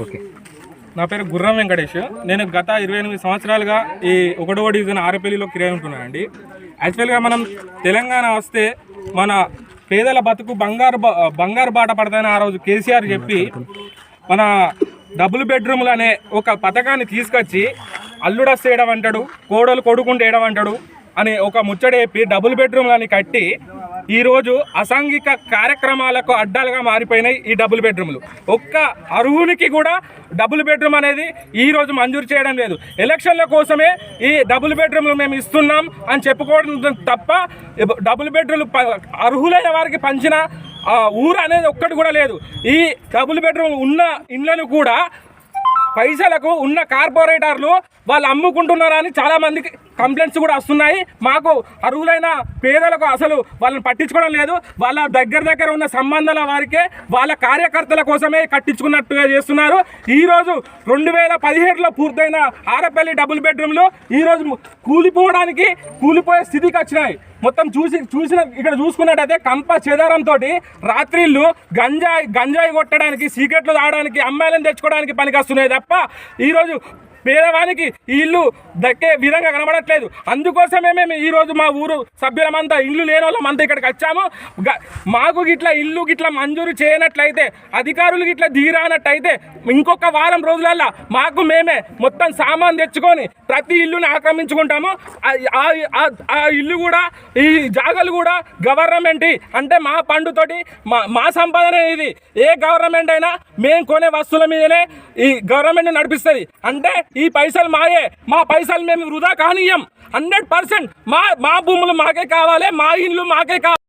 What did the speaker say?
Okay. నా పేరు గుర్రం వెంకటేష్. నేను గత ఇరవై ఎనిమిది సంవత్సరాలుగా ఈ ఒకటో డివిజన్ ఆరపల్లిలో కిరాయి ఉంటున్నానండి యాక్చువల్గా మనం తెలంగాణ వస్తే మన పేదల బతుకు బంగారు బంగారు బాట పడతాయని ఆ రోజు కేసీఆర్ చెప్పి మన డబుల్ బెడ్రూమ్లు అనే ఒక పథకాన్ని తీసుకొచ్చి అల్లుడస్తే అంటాడు కోడలు కొడుకుంటేయడం అంటాడు అని ఒక ముచ్చట చెప్పి డబుల్ బెడ్రూమ్లని కట్టి ఈరోజు అసాంఘిక కార్యక్రమాలకు అడ్డాలుగా మారిపోయినాయి ఈ డబుల్ బెడ్రూమ్లు. ఒక్క అర్హునికి కూడా డబుల్ బెడ్రూమ్ అనేది ఈ రోజు మంజూరు చేయడం లేదు. ఎలక్షన్ల కోసమే ఈ డబుల్ బెడ్రూమ్లు మేము ఇస్తున్నాం అని చెప్పుకోవడం తప్ప డబుల్ బెడ్రూమ్లు ప- అర్హులైన వారికి పంచిన ఆ, ఊరు అనేది ఒక్కటి కూడా లేదు. ఈ డబుల్ బెడ్రూమ్ ఉన్న ఇండ్లను కూడా పైసలకు ఉన్న కార్పొరేటర్లు వాళ్ళు అమ్ముకుంటున్నారని చాలా మందికి కంప్లైంట్స్ కూడా వస్తున్నాయి. మాకు అరువులైన పేదలకు అసలు వాళ్ళని పట్టించుకోవడం లేదు. వాళ్ళ దగ్గర దగ్గర ఉన్న సంబంధాల వారికే వాళ్ళ కార్యకర్తల కోసమే కట్టించుకున్నట్టుగా చేస్తున్నారు. ఈరోజు రెండు వేల పదిహేడులో పూర్తయిన ఆరపల్లి డబుల్ బెడ్రూమ్లు ఈరోజు కూలిపోవడానికి కూలిపోయే స్థితికి వచ్చినాయి. మొత్తం చూసి చూసిన ఇక్కడ చూసుకున్నట్టయితే కంప చెదారంతో రాత్రిళ్ళు గంజాయి గంజాయి కొట్టడానికి సీక్రెట్లు తాగడానికి అమ్మాయిలను తెచ్చుకోవడానికి పనికొస్తున్నాయి తప్ప ఈరోజు పేదవానికి ఈ ఇల్లు దక్కే విధంగా కనబడట్లేదు. అందుకోసమే మేము ఈరోజు మా ఊరు సభ్యులమంతా ఇల్లు లేని వాళ్ళమంతా ఇక్కడికి వచ్చాము. మాకు గిట్లా ఇల్లు గిట్లా మంజూరు చేయనట్లయితే అధికారులు గిట్లా దిగిరానట్టయితే ఇంకొక వారం రోజులల్లా మాకు మేమే మొత్తం సామాన్ తెచ్చుకొని ప్రతి ఇల్లుని ఆక్రమించుకుంటాము. ఆ- ఇల్లు కూడా ఈ జాగలు కూడా గవర్నమెంట్ అంటే మా పండుతోటి మా మా సంపాదన ఇది. ఏ గవర్నమెంట్ అయినా మేము కొనే వస్తువుల మీదనే ఈ గవర్నమెంట్ నడిపిస్తుంది. అంటే ఈ పైసలు మాయే. మా పైసలు మేము వృధా కానీయం. హండ్రెడ్ పర్సెంట్ మా మా భూములు మాకే కావాలి మా ఇండ్లు మాకే కావాలి.